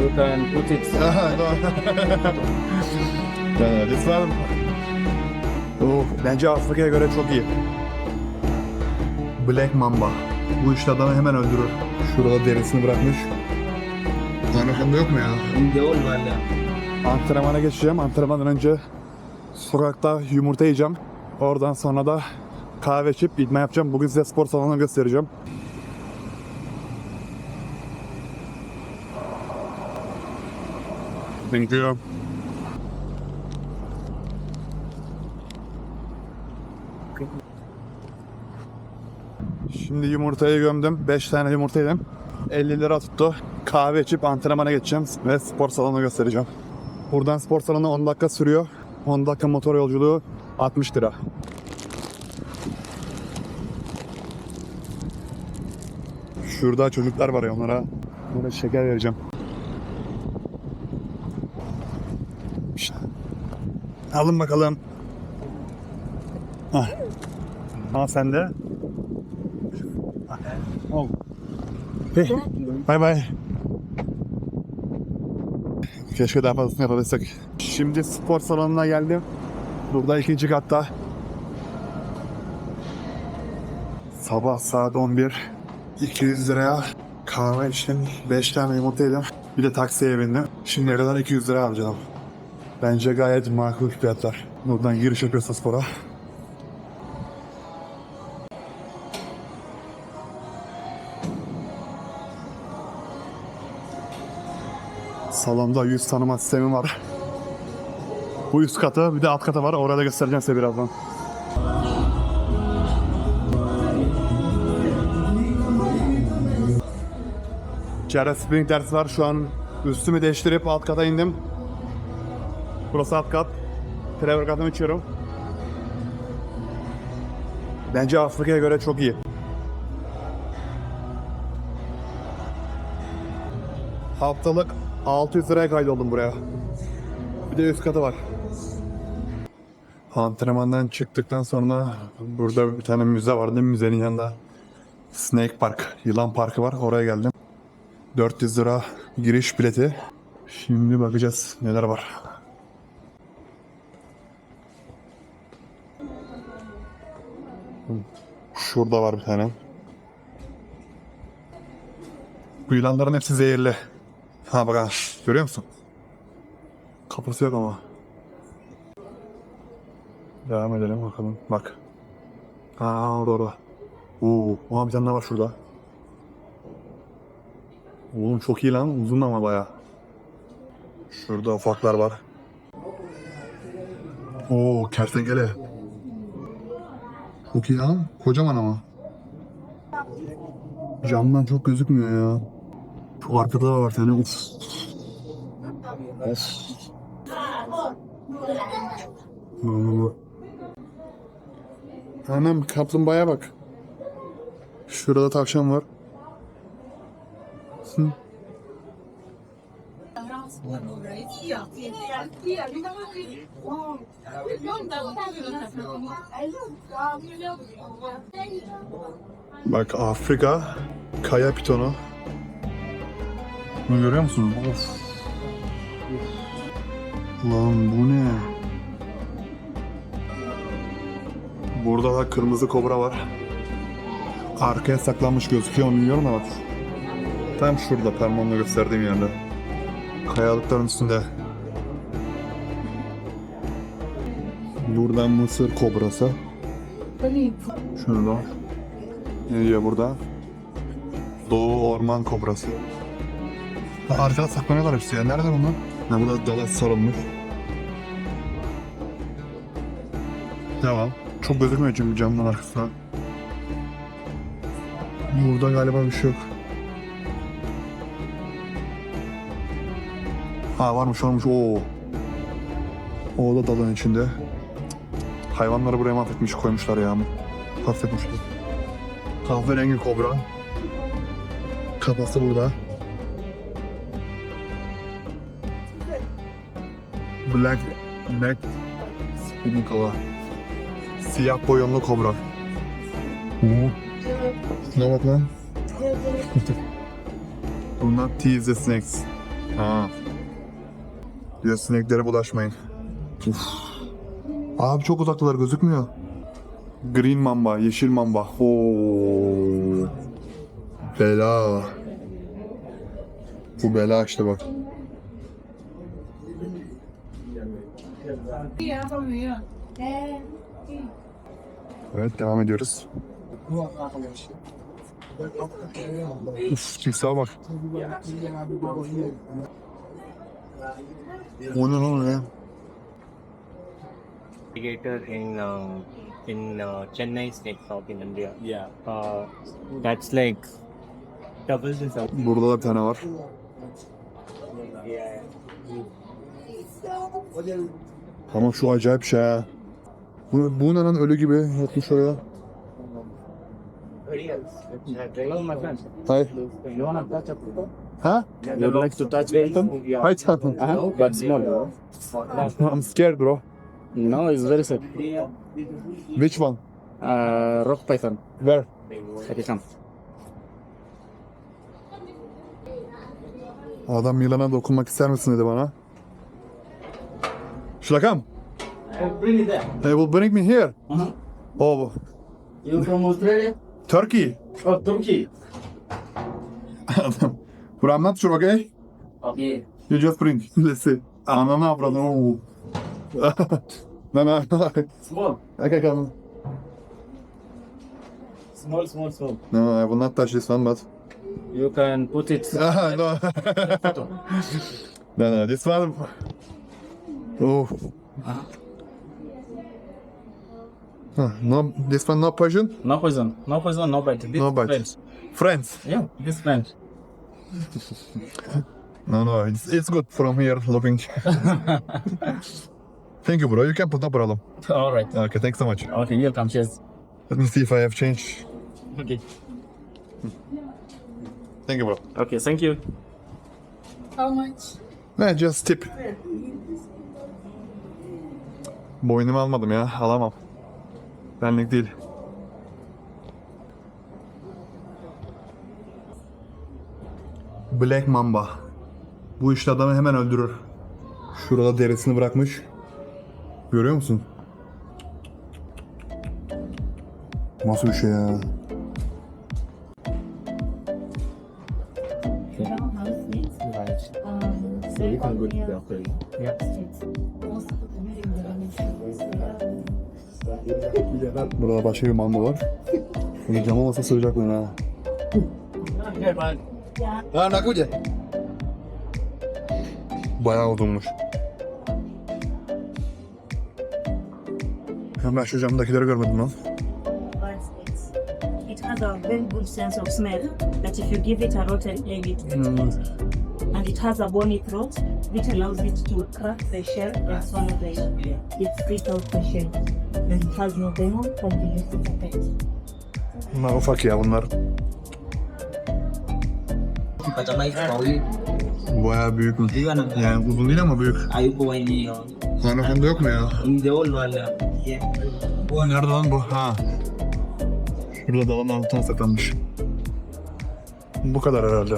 You can put it. Yani this one Oh, bence Afrika'ya göre çok iyi. Black Mamba. Bu işte adamı hemen öldürür. Şurada derisini bırakmış. Anakanda yok mu ya? The old one. Antrenmana geçeceğim. Antrenmandan önce sokakta yumurta yiyeceğim. Oradan sonra da kahve içip idman yapacağım. Bugün size spor salonunu göstereceğim. Thank you. Şimdi yumurtayı gömdüm. 5 tane yumurta yedim. 50 lira tuttu. Kahve içip antrenmana geçeceğim ve spor salonunu göstereceğim. Buradan spor salonu 10 dakika sürüyor. 10 dakika motor yolculuğu 60 lira. Şurada çocuklar var ya onlara böyle şeker vereceğim. Alın bakalım. Ah. Ha sen de. Al. Hey. Bay bay. Keşke daha fazlasını yapabilsek. Şimdi spor salonuna geldim. Burada ikinci katta. Sabah saat 11. 200 liraya kahve içtim. 5 tane yumurta yedim. Bir de taksiye bindim. Şimdi kadar 200 lira harcadım. Bence gayet makul fiyatlar. Buradan giriş yapıyorsa spora. Salonda yüz tanıma sistemi var. Bu üst katı bir de alt katı var. Orada göstereceğim size birazdan. İçeride spinning dersi var. Şu an üstümü değiştirip alt kata indim. Burası alt kat. Trevor katımı içiyorum. Bence Afrika'ya göre çok iyi. Haftalık 600 liraya kaydoldum buraya. Bir de üst katı var. Antrenmandan çıktıktan sonra burada bir tane müze vardı. Müzenin yanında Snake Park, yılan parkı var. Oraya geldim. 400 lira giriş bileti. Şimdi bakacağız neler var. Şurada var bir tane. Bu yılanların hepsi zehirli. Ha bak ha. Görüyor musun? Kafası yok ama. Devam edelim bakalım. Bak. Aa orada orada. Oo, oha bir tane daha var şurada. Oğlum çok iyi lan. Uzun ama baya. Şurada ufaklar var. Oo kertenkele. Çok iyi lan. Kocaman ama. Camdan çok gözükmüyor ya. Şu arkada da var tane. Uf. Of. Anam kaplumbağaya bak. Şurada tavşan var. Hı. Bak Afrika kaya pitonu. Bunu görüyor musunuz? Of. Lan bu ne? Burada da kırmızı kobra var. Arkaya saklanmış gözüküyor mu bilmiyorum ama. Tam şurada parmağımla gösterdiğim yerde. Kayalıkların üstünde. Buradan mısır kobrası. Şurada. Ne diyor burada? Doğu orman kobrası. Arkada saklanıyorlar hepsi ya. Nerede bunlar? Ha burada dala sarılmış. Devam. Çok gözükmüyor çünkü camdan arkasına. Burada galiba bir şey yok. Ha varmış varmış. Oo. O da dalın içinde. Hayvanları buraya mahvetmiş koymuşlar ya. Mahvetmişler. Kahverengi kobra. Kafası burada. Black Black Spinning kova. Siyah boyunlu kobra. Oo. Şuna bak lan. Bunlar tease snakes. Ha. Diyor sineklere bulaşmayın. Uf. Abi çok uzaktalar gözükmüyor. Green mamba, yeşil mamba. Oo. Bela. Bu bela işte bak. Evet devam ediyoruz. Uf timsaha bak. O ne lan ya? alligator in uh, in uh, Chennai State Park in India. Yeah. Uh, that's like double the size. Burada da bir tane var. Yeah. Ama şu acayip şey. Bu, bu ne lan ölü gibi yatmış oraya. Hayır. You up? Ha? You'd like to touch them? Hayır canım. Uh-huh. But small. I'm scared bro. No, it's very safe. Which one? Uh, rock python. Where? Okay, come. Adam yılana dokunmak ister misin dedi bana. Should I come? Bring it there. They will bring me here. Uh-huh. Oh, You from Australia? Turkey. Oh, Turkey. Adam. But I'm not sure, okay? Okay. You just bring. Let's see. Ananı avradını. Oo. no, no, no. Small. Okay, come. Small, small, small. No, I will not touch this one, but... You can put it. Ah, no. no, no, this one... Oh. Huh, no, this one no poison? No poison. No poison, no bite. This No bite. Friends. Friends. Yeah, this friend. No, no, it's, it's good from here looking. Thank you, bro. You can put no problem. All right. Okay, thanks so much. Okay, welcome. Cheers. Let me see if I have change. Okay. Thank you, bro. Okay, thank you. How much? Ne, just tip. Boynumu almadım ya, alamam. Benlik değil. Black Mamba. Bu işte adamı hemen öldürür. Şurada derisini bırakmış. Görüyor musun? Nasıl bir şey ya? Burada başka bir mamba var. Bunu cama olsa sığacak bana ha. Ha nakuja. Bayağı uzunmuş. Ya ben şu camdakileri görmedim lan. It has a very good sense of smell that if you give it a rotten egg, it will eat it. And it has a bony throat, which allows it to crack the shell and swallow the its spit out the shell. And it has no venom and be used as a pet. Bunlar ufak ya bunlar. Bayağı büyük mü? Yani uzun değil ama büyük. Ayuko in uh, Anakonda yok mu ya? in the old one. Uh, yeah. Bu nerede lan bu? Ha. Şurada dalın altına saklanmış. Bu kadar herhalde.